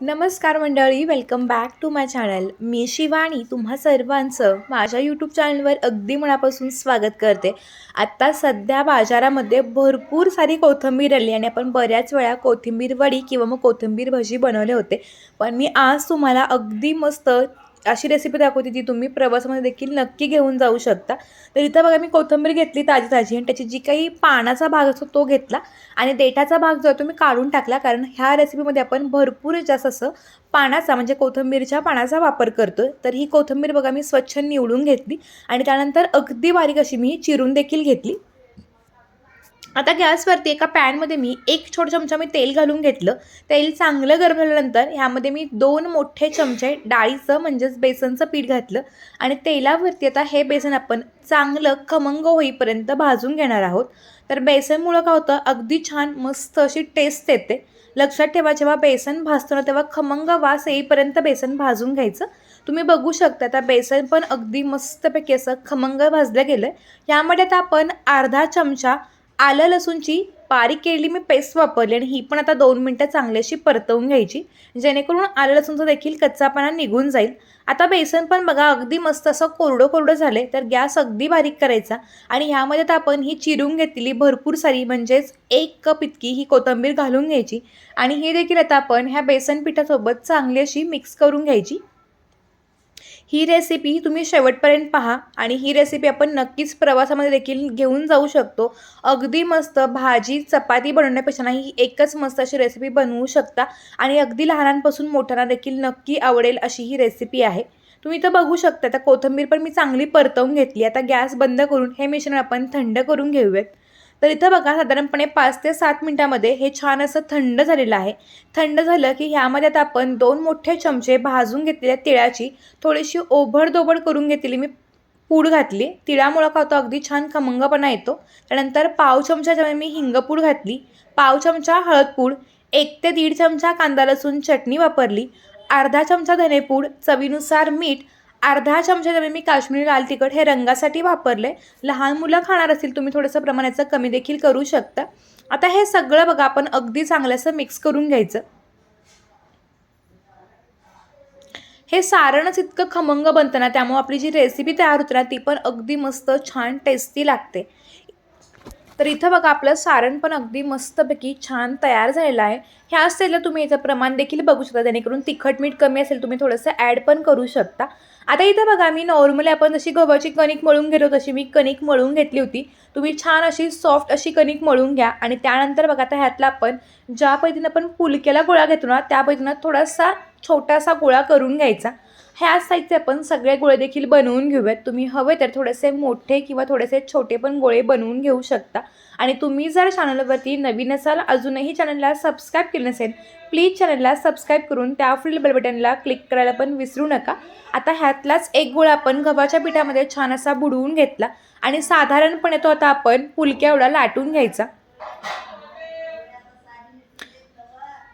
नमस्कार मंडळी welcome back to my channel मी शिवानी तुम्हा सर्वांचं माझ्या यूट्यूब चॅनलवर अगदी मनापासून स्वागत करते. आत्ता सध्या बाजारामध्ये भरपूर सारी कोथिंबीर आली आणि आपण बऱ्याच वेळा कोथिंबीर वडी किंवा मग कोथिंबीर भजी बनवले होते. पण मी आज तुम्हाला अगदी मस्त अशी रेसिपी दाखवते जी तुम्ही प्रवासामध्ये देखील नक्की घेऊन जाऊ शकता. तर इथं बघा मी कोथिंबीर घेतली ताजी ताजी आणि त्याची जी काही पानाचा भाग असतो तो घेतला आणि देठाचा भाग जो आहे तो मी काढून टाकला. कारण ह्या रेसिपीमध्ये आपण भरपूर जास्त असं पानाचा म्हणजे कोथिंबीरच्या पानाचा वापर करतो तर ही कोथिंबीर बघा मी स्वच्छ निवडून घेतली आणि त्यानंतर अगदी बारीक अशी मी चिरून देखील घेतली. आता गॅसवरती एका पॅनमध्ये मी एक छोटा चमचा मी तेल घालून घेतलं. तेल चांगलं गरम झाल्यानंतर ह्यामध्ये मी दोन मोठे चमचे डाळीचं म्हणजेच बेसनचं पीठ घातलं. आणि तेलावरती आता हे बेसन आपण चांगलं खमंग होईपर्यंत भाजून घेणार आहोत. तर बेसनमुळं काय होतं? अगदी छान मस्त अशी टेस्ट येते. लक्षात ठेवा जेव्हा बेसन भाजतो ना तेव्हा खमंग वास येईपर्यंत बेसन भाजून घ्यायचं. तुम्ही बघू शकता आता बेसन पण अगदी मस्तपैकी असं खमंग भाजलं गेलं आहे यामध्ये आता आपण अर्धा चमचा आलं लसूणची बारीक केलेली मी पेस्ट वापरली आणि ही पण आता दोन मिनटं चांगली अशी परतवून घ्यायची. जेणेकरून आलं लसूणचा देखील कच्चापणा निघून जाईल. आता बेसन पण बघा अगदी मस्त असं कोरडं कोरडं झालं तर गॅस अगदी बारीक करायचा. आणि ह्यामध्ये तर आपण ही चिरून घेतलेली भरपूर सारी म्हणजेच एक कप इतकी ही कोथिंबीर घालून घ्यायची. आणि हे देखील आता आपण ह्या बेसन पिठासोबत चांगली अशी मिक्स करून घ्यायची. ही रेसिपी तुम्ही शेवटपर्यंत पहा आणि ही रेसिपी आपण नक्कीच प्रवासामध्ये देखील घेऊन जाऊ शकतो. अगदी मस्त भाजी चपाती बनवण्यापेक्षा नाही ही एकच मस्त अशी रेसिपी बनवू शकता आणि अगदी लहानांपासून मोठ्यांना देखील नक्की आवडेल अशी ही रेसिपी आहे. तुम्ही इथं बघू शकता आता कोथिंबीर पण मी चांगली परतवून घेतली आता गॅस बंद करून हे मिश्रण आपण थंड करून घेऊयात. तर इथं बघा साधारणपणे पाच ते सात मिनटामध्ये हे छान असं थंड झालेलं आहे. थंड झालं की ह्यामध्ये आता आपण दोन मोठे चमचे भाजून घेतलेल्या तिळाची थोडीशी ओभडदोबड करून घेतलेली मी पूड घातली. तिळामुळं का होतं? अगदी छान खमंगपणा येतो. त्यानंतर पाव चमचा मी हिंगपूड घातली पाव चमचा हळदपूड एक ते दीड चमचा कांदा लसूण चटणी वापरली अर्धा चमचा धनेपूड चवीनुसार मीठ अर्धा चमचा मी काश्मीरी लाल तिखट हे रंगासाठी वापरले लहान मुलं खाणार असतील तुम्ही थोडंसं प्रमाणाचं कमी देखील करू शकता. आता हे सगळं बघा आपण अगदी चांगलंसं मिक्स करून घ्यायचं. हे सारणच इतकं खमंग बनतं ना त्यामुळे आपली जी रेसिपी तयार होते ना ती पण अगदी मस्त छान टेस्टी लागते. तर इथं बघा आपलं सारण पण अगदी मस्तपैकी छान तयार झालेलं आहे. ह्या स्टेजला तुम्ही याचं प्रमाण देखील बघू शकता जेणेकरून तिखट मीठ कमी असेल तुम्ही थोडंसं ॲड पण करू शकता. आता इथं बघा मी नॉर्मली आपण जशी गव्हाची कणिक मळून घेतो तशी मी कणिक मळून घेतली होती. तुम्ही छान अशी सॉफ्ट अशी कणिक मळून घ्या आणि त्यानंतर बघा आता ह्यातला आपण ज्या पद्धतीनं आपण पुलकेला गोळा घेतो ना त्या पद्धतीनं थोडासा छोटासा गोळा करून घ्यायचा. ह्या साईजचे आपण सगळे गोळे देखील बनवून घेऊयात. तुम्ही हवे तर थोडेसे मोठे किंवा थोडेसे छोटे पण गोळे बनवून घेऊ शकता. आणि तुम्ही जर चॅनलवरती नवीन असाल अजूनही चॅनलला सबस्क्राईब केलं नसेल प्लीज चॅनलला सबस्क्राईब करून त्या फुल बेल बटनला क्लिक करायला पण विसरू नका. आता ह्यातलाच एक गोळा आपण गव्हाच्या पिठामध्ये छान असा बुडवून घेतला. आणि साधारणपणे तो आता आपण पुलक्या एवढा लाटून घ्यायचा.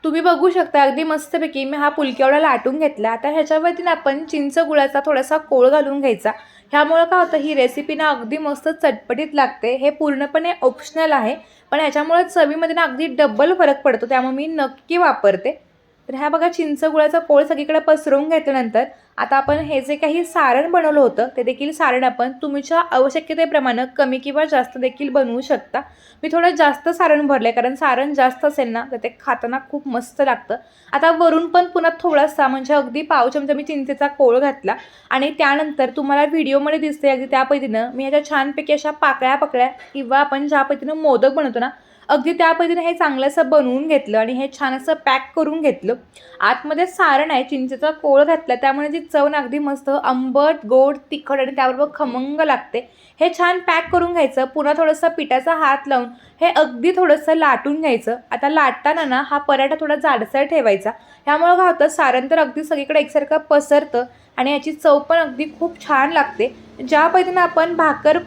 तुम्ही बघू शकता अगदी मस्तपैकी मी हा पुलक्यावडा लाटून घेतला. आता ह्याच्यावरती आपण चिंच गुळाचा थोडासा कोळ घालून घ्यायचा. ह्यामुळं काय होतं ही रेसिपी ना अगदी मस्त चटपटीत लागते. हे पूर्णपणे ऑप्शनल आहे. पण ह्याच्यामुळे चवीमध्ये ना अगदी डबल फरक पडतो. त्यामुळे मी नक्की वापरते. तर ह्या बघा चिंच गुळाचा कोळ सगळीकडे पसरवून घेतल्यानंतर आता आपण हे जे काही सारण बनवलं होतं ते देखील सारण आपण तुमच्या आवश्यकतेप्रमाणे कमी किंवा जास्त देखील बनवू शकता. मी थोडं जास्त सारण भरलं आहे कारण सारण जास्त असेल ना तर ते खाताना खूप मस्त लागतं. आता वरून पण पुन्हा थोडासा म्हणजे अगदी पाव चमचा मी चिंचेचा कोळ घातला आणि त्यानंतर तुम्हाला व्हिडिओमध्ये दिसते अगदी त्या पद्धतीनं मी ह्याच्या छानपैकी अशा पाकळ्या पकळ्या किंवा आपण ज्या पद्धतीनं मोदक बनवतो ना अगदी त्या पद्धतीने हे चांगलं असं बनवून घेतलं आणि हे छान असं पॅक करून घेतलं. आतमध्ये सारण आहे चिंचेचा कोळ घातला त्यामुळे जी चव ना अगदी मस्त आंबट गोड तिखट आणि त्याबरोबर खमंग लागते. हे छान पॅक करून घ्यायचं पुन्हा थोडंसं पिठाचा हात लावून हे अगदी थोडंसं लाटून घ्यायचं. आता लाटताना ना हा पराठा थोडा जाडसर ठेवायचा. ह्यामुळं काय होतं सारण तर अगदी सगळीकडे एकसारखं पसरतं आणि याची चव पण अगदी खूप छान लागते. ज्या पद्धतीनं आपण भाकर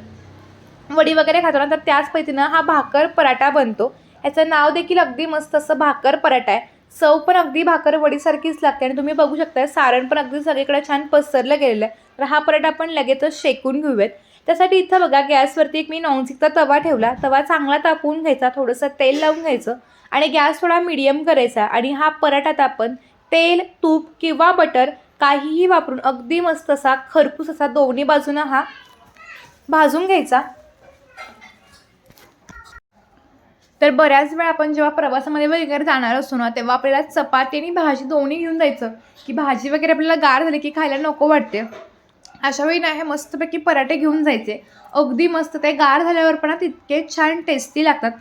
वडी वगैरे खातो ना तर त्याच पद्धतीनं हा भाकर पराठा बनतो. ह्याचं नाव देखील अगदी मस्त असं भाकर पराठा आहे. चव पण अगदी भाकर वडीसारखीच लागते आणि तुम्ही बघू शकता सारण पण अगदी सगळीकडे छान पसरलं गेलेलं आहे. तर हा पराठा आपण लगेचच शेकून घेऊयात. त्यासाठी इथं बघा गॅसवरती एक मी नॉनस्टिकचा तवा ठेवला. तवा चांगला तापवून घ्यायचा थोडंसं तेल लावून घ्यायचं आणि गॅस थोडा मिडियम करायचा आणि हा पराठात आपण तेल तूप किंवा बटर काहीही वापरून अगदी मस्त असा खरपूस असा दोन्ही बाजूनं हा भाजून घ्यायचा. तर बऱ्याच वेळा आपण जेव्हा प्रवासामध्ये वगैरे जाणार असतो ना तेव्हा आपल्याला चपाती आणि भाजी दोन्ही घेऊन जायचं. की भाजी वगैरे आपल्याला गार झाली की खायला नको वाटते. अशा वेळी ना हे मस्तपैकी पराठे घेऊन जायचे. अगदी मस्त ते गार झाल्यावर पण तितके छान टेस्टी लागतात.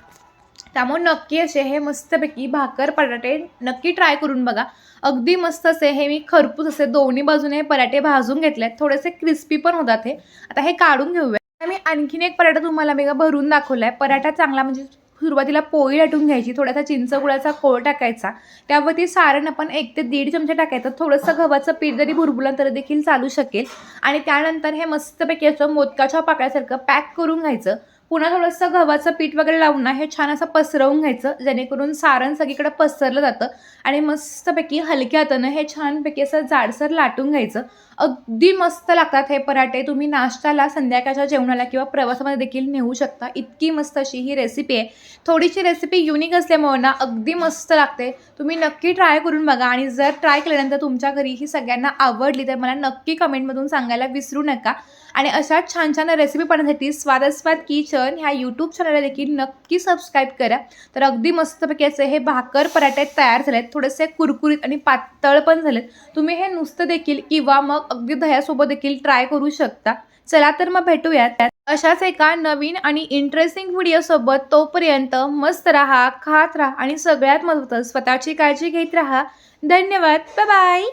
त्यामुळे नक्की असे हे मस्तपैकी भाकर पराठे नक्की ट्राय करून बघा. अगदी मस्त असे हे मी खरपूस असे दोन्ही बाजूने हे पराठे भाजून घेतले आहेत थोडेसे क्रिस्पी पण होतात हे. आता हे काढून घेऊया. मी आणखीन एक पराठा तुम्हाला मी भरून दाखवला आहे पराठा चांगला म्हणजे सुरुवातीला पोळी लाटून घ्यायची थोडासा चिंच गुळाचा कोळ टाकायचा. त्यावरती सारण आपण एक ते दीड चमचे टाकायचं. थोडंसं गव्हाचं पीठ जरी भुरभुरलं तर देखील चालू शकेल. आणि त्यानंतर हे मस्तपैकी असं मोदकाच्या पाकळ्यासारखं पॅक करून घ्यायचं. पुन्हा थोडंसं गव्हाचं पीठ वगैरे लावून ना हे छान असं पसरवून घ्यायचं जेणेकरून सारण सगळीकडे पसरलं जातं आणि मस्तपैकी हलक्या हातानं हे छानपैकी असं जाडसर लाटून घ्यायचं. अगदी मस्त लागतात हे पराठे. तुम्ही नाश्त्याला संध्याकाळच्या जेवणाला किंवा प्रवासामध्ये देखील नेऊ शकता. इतकी मस्त अशी ही रेसिपी आहे. थोडीशी रेसिपी युनिक असल्यामुळे ना अगदी मस्त लागते. तुम्ही नक्की ट्राय करून बघा आणि जर ट्राय केल्यानंतर तुमच्या घरी ही सगळ्यांना आवडली तर मला नक्की कमेंटमधून सांगायला विसरू नका. आणि अशा छान छान रेसिपी पाहण्यासाठी स्वारस्वाद किचन ह्या यूट्यूब चॅनलला देखील नक्की सबस्क्राईब करा. तर अगदी मस्तपैकी असे हे भाकर पराठे तयार झालेत. थोडेसे कुरकुरीत आणि पातळ पण झालेत. तुम्ही हे नुसतं देखील किंवा मग अगदी दह्यासोबत देखील ट्राय करू शकता. चला तर मग भेटूयात. अशाच एका नवीन आणि इंटरेस्टिंग व्हिडिओसोबत तोपर्यंत मस्त राहा खात राहा आणि सगळ्यात महत्त्वाचं स्वतःची काळजी घेत राहा. धन्यवाद. Bye bye